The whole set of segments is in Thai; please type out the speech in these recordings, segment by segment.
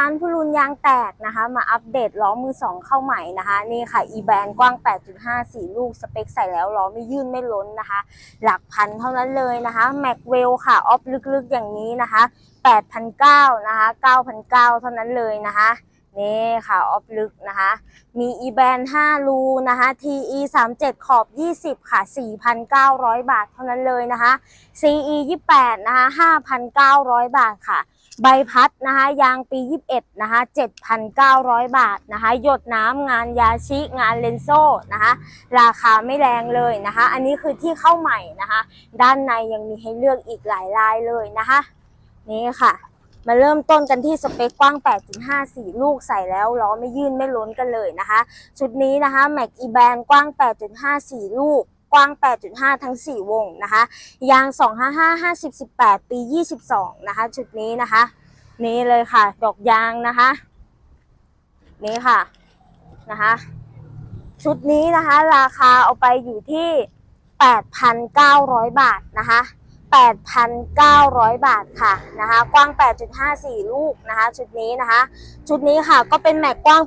ร้านผู้รุนยางแตกนะคะ มาอัปเดตล้อมือสองเข้าใหม่นะคะ นี่ค่ะ e b a n กว้าง 8.5 4 ลูก สเปคใส่แล้วล้อไม่ยื่นไม่ล้นนะคะ หลักพันเท่านั้นเลยนะคะ m a c w e l l ค่ะ ออฟลึกๆอย่างนี้นะคะ 8,900นะคะ9,900 เท่านั้นเลยนะคะนี่ค่ะ ออฟลึกนะคะ มี e b a n 5รูนะคะ TE 37ขอบ 20 ค่ะ 4,900 บาทเท่านั้นเลยนะคะ CE 28นะคะ 5,900 บาทค่ะ ใบพัดนะคะยางปี 21 นะคะ 7,900 บาทนะคะ หยดน้ำงานยาชิงานเลนโซ่นะคะ ราคาไม่แรงเลยนะคะ อันนี้คือที่เข้าใหม่นะคะ ด้านในยังมีให้เลือกอีกหลายลายเลยนะคะ นี่ค่ะ มาเริ่มต้นกันที่สเปคกว้าง 8.5 4 ลูกใส่แล้วล้อไม่ยื่นไม่ล้นกันเลยนะคะ ชุดนี้นะคะ Mac e b a n กว้าง 8.5 4 ลูก กว้าง 8.5 ทั้ง 4 วงนะคะ ยาง 255 50 18 ปี 22 นะคะ ชุดนี้นะคะ นี่เลยค่ะ ดอกยางนะคะ นี่ค่ะ นะคะ ชุดนี้นะคะ ราคาเอาไปอยู่ที่ 8,900 บาทนะคะ 8,900 บาทค่ะนะคะกว้าง 8.54 ลูกนะคะชุดนี้นะคะชุดนี้ค่ะก็เป็นแม็กกว้าง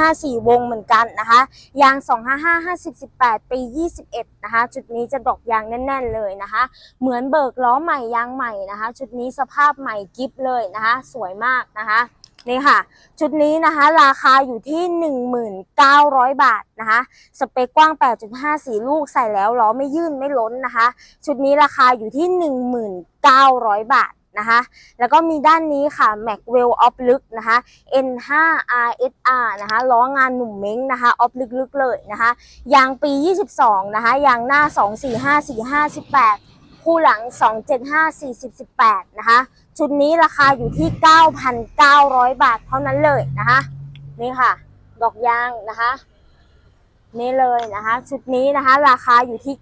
8.54 วงเหมือนกันนะคะยาง 255 50 18 ปี 21 นะคะชุดนี้จะดอกยางแน่น ๆ เลยนะคะ เหมือนเบิกล้อใหม่ยางใหม่นะคะ ชุดนี้สภาพใหม่กิฟเลยนะคะ สวยมากนะคะ นี่ค่ะ ชุดนี้นะคะ ราคาอยู่ที่ 1,900 บาทนะคะ สเปคกว้าง 8.54 ลูกใส่แล้วล้อไม่ยื่นไม่ล้นนะคะ ชุดนี้ราคาอยู่ที่ 1,900 บาทนะคะ แล้วก็มีด้านนี้ค่ะ Macwell Off ลึกนะคะ N5 RSR นะคะล้องานหนุ่มเม้งนะคะออฟลึกๆเลยนะคะ ยางปี 22 นะคะ ยางหน้า 245 45 18 คู่หลัง 275 40 18 นะคะ ชุดนี้ราคาอยู่ที่ 9,900 บาทเท่านั้นเลยนะคะ นี่ค่ะ ดอกยางนะคะ นี่เลยนะคะ ชุดนี้นะคะ ราคาอยู่ที่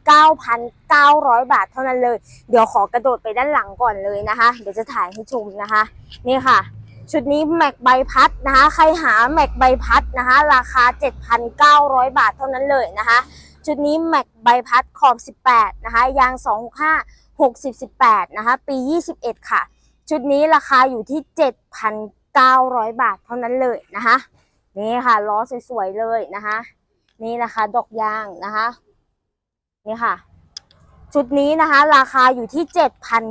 9,900 บาทเท่านั้นเลย เดี๋ยวขอกระโดดไปด้านหลังก่อนเลยนะคะ เดี๋ยวจะถ่ายให้ชมนะคะ นี่ค่ะชุดนี้แม็กใบพัดนะคะ ใครหาแม็กใบพัดนะคะ ราคา 7,900 บาทเท่านั้นเลยนะคะ ชุดนี้แม็กใบพัดขอบ 18 นะคะ ยาง 265 60 18 นะคะ ปี 21 ค่ะ ชุดนี้ราคาอยู่ที่ 7,900 บาทเท่านั้นเลยนะคะ นี่ค่ะล้อสวยๆเลยนะคะ นี่นะคะดอกยางนะคะ นี่ค่ะ ชุดนี้นะคะ ราคาอยู่ที่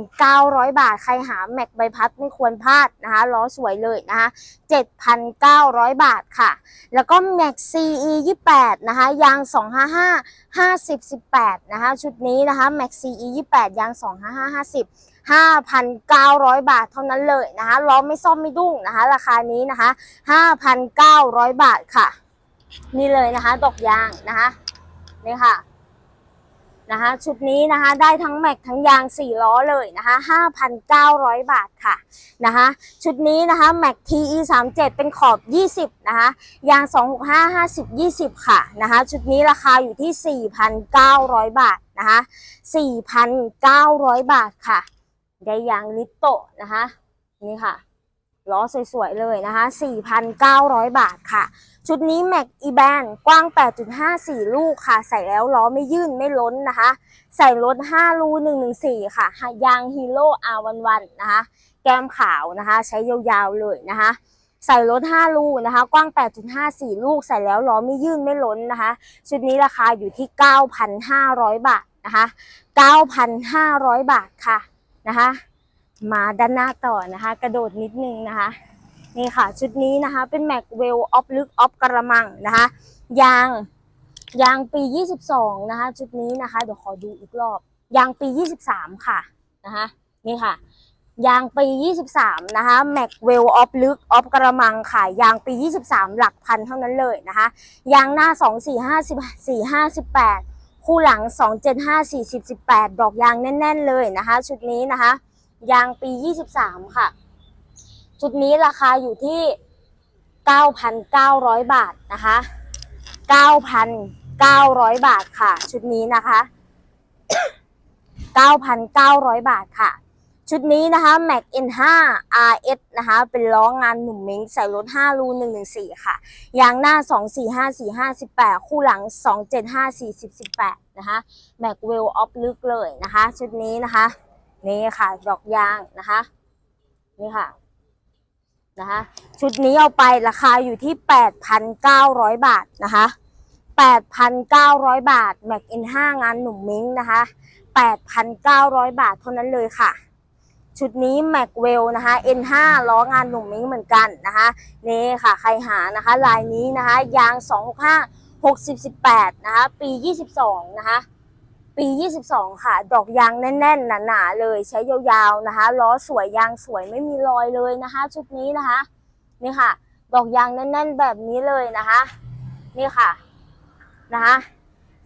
7,900 บาท ใครหาแม็กใบพัดไม่ควรพลาดนะคะล้อสวยเลยนะคะ7,900 บาทค่ะ แล้วก็แม็ก CE 28นะคะยาง 255 50 18นะคะ ชุดนี้นะคะแม็ก CE 28ยาง 255 50 5,900 บาทเท่านั้นเลยนะคะล้อไม่ซ่อมไม่ดุ้งนะคะ ราคานี้นะคะ 5,900 บาทค่ะ นี่เลยนะคะดอกยางนะคะนี่ค่ะนะคะชุดนี้นะคะได้ทั้งแม็กทั้งยาง 4 ล้อเลยนะคะ5,900 บาทค่ะนะคะชุดนี้นะคะแม็ก TE 37เป็นขอบ 20นะคะยาง 265 50 20 ค่ะนะคะชุดนี้ราคาอยู่ที่ 4,900 บาทนะคะ4,900 บาทค่ะ ได้ยางลิโตนะคะนี่ค่ะล้อสวยๆเลยนะคะ 4,900 บาทค่ะ ชุดนี้แม็กอีแบนกว้าง 8.54 ลูกค่ะ ใส่แล้วล้อไม่ยื่นไม่ล้นนะคะ ใส่รถ 5 รู114 ค่ะยางฮีโร่ R11 นะคะ แก้มขาวนะคะ ใช้ยาวๆเลยนะคะ ใส่รถ5รูนะคะ กว้าง 8.54 ลูก ใส่แล้วล้อไม่ยื่นไม่ล้นนะคะ ชุดนี้ราคาอยู่ที่ 9,500 บาทนะคะ 9,500 บาทค่ะ นะคะ มาด้านหน้าต่อนะคะ กระโดดนิดนึงนะคะ นี่ค่ะชุดนี้นะคะ เป็นแม็กเวลออฟลึกออฟกระมังนะคะ ยางยางปี 22 นะคะ ชุดนี้นะคะ เดี๋ยวขอดูอีกรอบ ยางปี 23 ค่ะนะคะ นี่ค่ะ ยางปี 23 นะคะแม็กเวลออฟลึกออฟกระมังค่ะ ยางปี 23 หลักพันเท่านั้นเลยนะคะ ยางหน้า 2 4 5 4 58 คู่หลัง 275 40 18ดอกยางแน่น ๆ เลยนะคะ ชุดนี้นะคะ ยางปี 23 ค่ะ ชุดนี้ราคาอยู่ที่ 9,900 บาทนะคะ 9,900 บาทค่ะ ชุดนี้นะคะ 9,900 บาทค่ะ ชุดนี้นะคะ Mac N5 RS นะคะ เป็นล้องานหนุ่มเม้งใส่รถ 5 รู 114 ค่ะ ยางหน้า 245 45 18 คู่หลัง 275 40 18 นะคะ Mac Well Off ลึกเลยนะคะ ชุดนี้นะคะ นี่ค่ะ ดอกยางนะคะ นี่ค่ะนะคะชุดนี้เอาไปราคาอยู่ที่ 8,900 บาทนะคะ 8,900 บาท Mac N5 งานหนุ่มมิ้งนะคะ 8,900 บาทเท่านั้นเลยค่ะ ชุดนี้ Mac w e l l นะคะ N5 ล้องานหนุ่มมิ้งเหมือนกันนะคะนี่ค่ะใครหานะคะลายนี้นะคะยาง 265 60 18นะคะปี 22นะคะปี 22 ค่ะ ดอกยางแน่นๆหนาๆเลยใช้ยาวๆนะคะล้อสวยยางสวยไม่มีรอยเลยนะคะชุดนี้นะคะนี่ค่ะ ดอกยางแน่นๆแบบนี้เลยนะคะนี่ค่ะนะคะ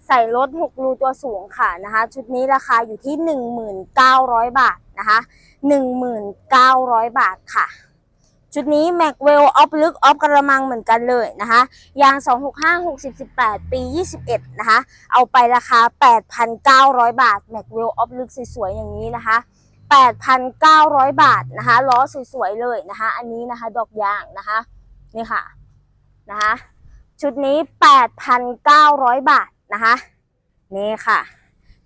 ใส่รถ6รูตัวสูงค่ะนะคะชุดนี้ราคาอยู่ที่ 1,900บาท นะคะ 1,900 บาทค่ะ ชุดนี้ m a c w e l l ออฟลึกออฟกระมังเหมือนกันเลยนะคะยาง 265 60 18 ปี 21 นะคะ เอาไปราคา 8,900 บาท m a c w e l l ออฟลึกสวยๆอย่างนี้นะคะ 8,900 บาทนะคะล้อสวยๆเลยนะคะ อันนี้นะคะดอกยางนะคะนี่ค่ะนะคะชุดนี้ 8,900 บาทนะคะนี่ค่ะ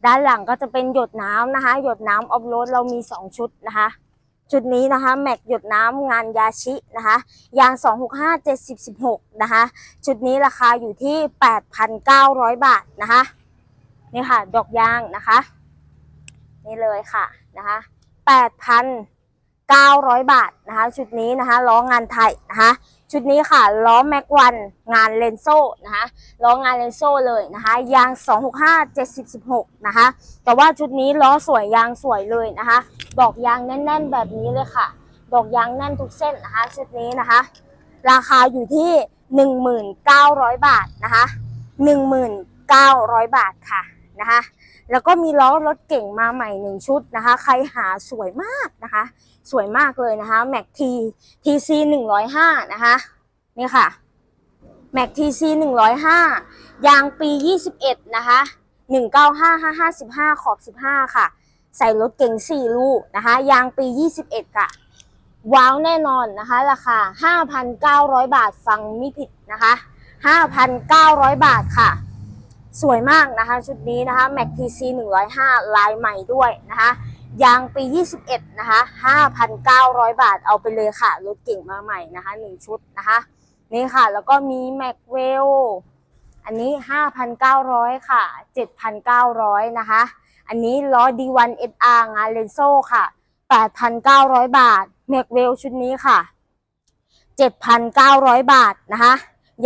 ด้านหลังก็จะเป็นหยดน้ำนะคะ หยดน้ำออฟโรดเรามี 2 ชุดนะคะ ชุดนี้นะคะ แม็กหยดน้ำงานยาชินะคะ ยาง 265 70 16 นะคะ ชุดนี้ราคาอยู่ที่ 8,900 บาทนะคะ นี่ค่ะ ดอกยางนะคะ นี่เลยค่ะนะคะ8,900 บาทนะคะ ชุดนี้นะคะล้องานไทยนะคะ ชุดนี้ค่ะ ล้อแม็กวันงานเลนโซ่นะคะล้องานเลนโซ่เลยนะคะยาง 265 70 16 นะคะ แต่ว่าชุดนี้ล้อสวยยางสวยเลยนะคะ ดอกยางแน่น ๆ แบบนี้เลยค่ะ ดอกยางแน่นทุกเส้นนะคะชุดนี้นะคะ ราคาอยู่ที่ 1,900บาทนะคะ1,900 บาทค่ะนะคะ แล้วก็มีล้อรถเก่งมาใหม่หนึ่งชุดนะคะ ใครหาสวยมากนะคะ สวยมากเลยนะคะ Mac T TC 105นะคะนี่ค่ะ Mac TC 105ยางปี21นะคะ195 555ขอบ15ค่ะ ใส่รถเก่ง4ลูกนะคะ ยางปี21ค่ะว้าวแน่นอนนะคะ ราคา 5,900 บาทฟังไม่ผิดนะคะ 5,900 บาทค่ะ สวยมากนะคะชุดนี้นะคะ Mac TC 105 ลายใหม่ด้วยนะคะยางปี 21 นะคะ 5,900 บาทเอาไปเลยค่ะ รถเก่งมาใหม่นะคะ 1 ชุดนะคะ นี่ค่ะ แล้วก็มี Mac w e l อันนี้ 5,900 ค่ะ 7,900 นะคะ อันนี้ล้อ D1 SR งานเลนโซ่ค่ะ 8,900 บาท Mac w e l ชุดนี้ค่ะ 7,900 บาทนะคะ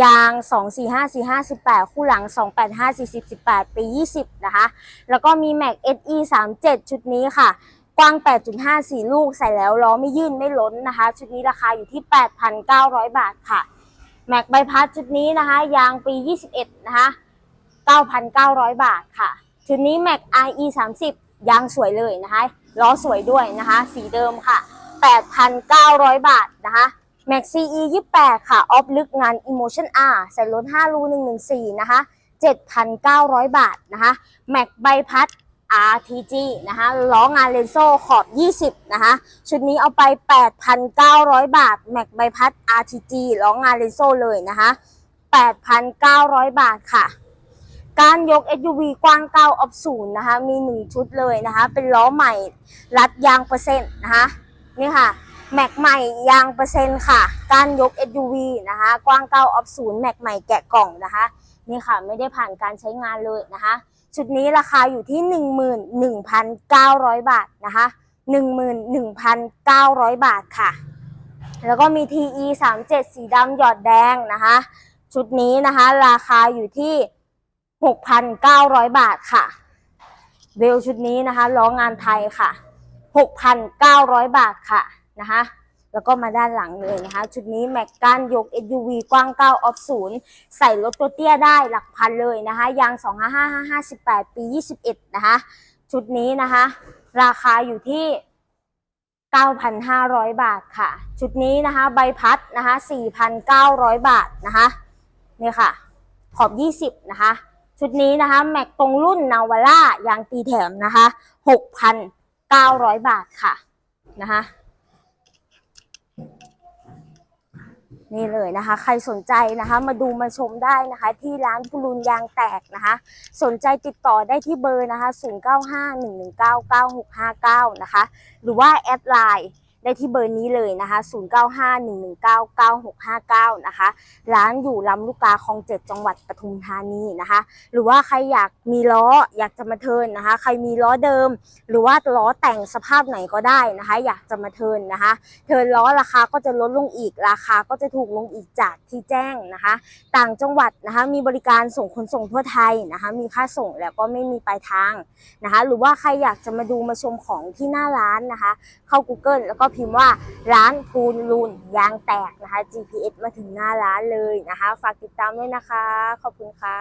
ยาง245 45 18 คู่หลัง 285 40 18 ปี 20 นะคะ แล้วก็มี Mac SE 37 ชุดนี้ค่ะ กว้าง 8.5 4 ลูกใส่แล้วล้อไม่ยื่นไม่ล้นนะคะ ชุดนี้ราคาอยู่ที่ 8,900 บาทค่ะ Mac ใบพัดชุดนี้นะคะ ยางปี 21 นะคะ 9,900 บาทค่ะ ชุดนี้ Mac IE 30 ยางสวยเลยนะคะ ล้อสวยด้วยนะคะ สีเดิมค่ะ 8,900 บาทนะคะ Mac CE 28ค่ะออฟลึกงาน Emotion R ใส่รถ5รู114 นะคะ 7,900 บาทนะคะ Mac ใบพัด RTG นะคะล้องานเลนโซ่ขอบ 20 นะคะ ชุดนี้เอาไป 8,900 บาท Mac ใบพัด RTG ล้องานเลนโซ่เลยนะคะ 8,900 บาทค่ะ การยก SUV กว้าง9ออฟศูนย์นะคะ มี 1 ชุดเลยนะคะ เป็นล้อใหม่รัดยางเปอร์เซ็นต์นะคะ นี่ค่ะ แม็กใหม่ยางเปอร์เซ็นต์ค่ะ การยก SUV นะคะ กว้าง9ออฟศูนย์แม็กใหม่แกะกล่องนะคะ นี่ค่ะไม่ได้ผ่านการใช้งานเลยนะคะ ชุดนี้ราคาอยู่ที่ 11,900 บาทนะคะ 11,900 บาทค่ะ แล้วก็มี TE 37สีดำหยอดแดงนะคะ ชุดนี้นะคะราคาอยู่ที่ 6,900 บาทค่ะ เวลชุดนี้นะคะล้องานไทยค่ะ 6,900 บาทค่ะ นะคะ แล้วก็มาด้านหลังเลยนะคะ ชุดนี้แม็กก้านยก SUV กว้าง 9 ออฟศูนย์ใส่รถตัวเตี้ยได้หลักพันเลยนะคะ ยาง 255 58ปี 21 นะคะ ชุดนี้นะคะ ราคาอยู่ที่ 9,500 บาทค่ะ ชุดนี้นะคะ ใบพัดนะคะ 4,900 บาทนะคะนี่ค่ะ ขอบ 20 นะคะชุดนี้นะคะแม็กตรงรุ่นนาวาร่ายางตีแถมนะคะ 6,900 บาทค่ะนะคะ นี่เลยนะคะ ใครสนใจนะคะ มาดูมาชมได้นะคะ ที่ร้านพุลุนยางแตกนะคะ สนใจติดต่อได้ที่เบอร์นะคะ 0951199659 นะคะ หรือว่าแอดไลน์ ได้ที่เบอร์นี้เลยนะคะ 0951199659 นะคะ ร้านอยู่ลำลูกกาคลองเจ็ดจังหวัดปทุมธานีนะคะ หรือว่าใครอยากมีล้ออยากจะมาเทินนะคะ ใครมีล้อเดิม หรือว่าล้อแต่งสภาพไหนก็ได้นะคะ อยากจะมาเทินนะคะ เทินล้อราคาก็จะลดลงอีกราคาก็จะถูกลงอีกจากที่แจ้งนะคะ ต่างจังหวัดนะคะมีบริการส่งขนส่งทั่วไทยนะคะ มีค่าส่งแล้วก็ไม่มีปลายทางนะคะ หรือว่าใครอยากจะมาดูมาชมของที่หน้าร้านนะคะ เข้า Google แล้วก็พิมพ์ว่าร้านพูนลูนยางแตกนะคะ GPS มาถึงหน้าร้านเลยนะคะ ฝากติดตามด้วยนะคะ ขอบคุณค่ะ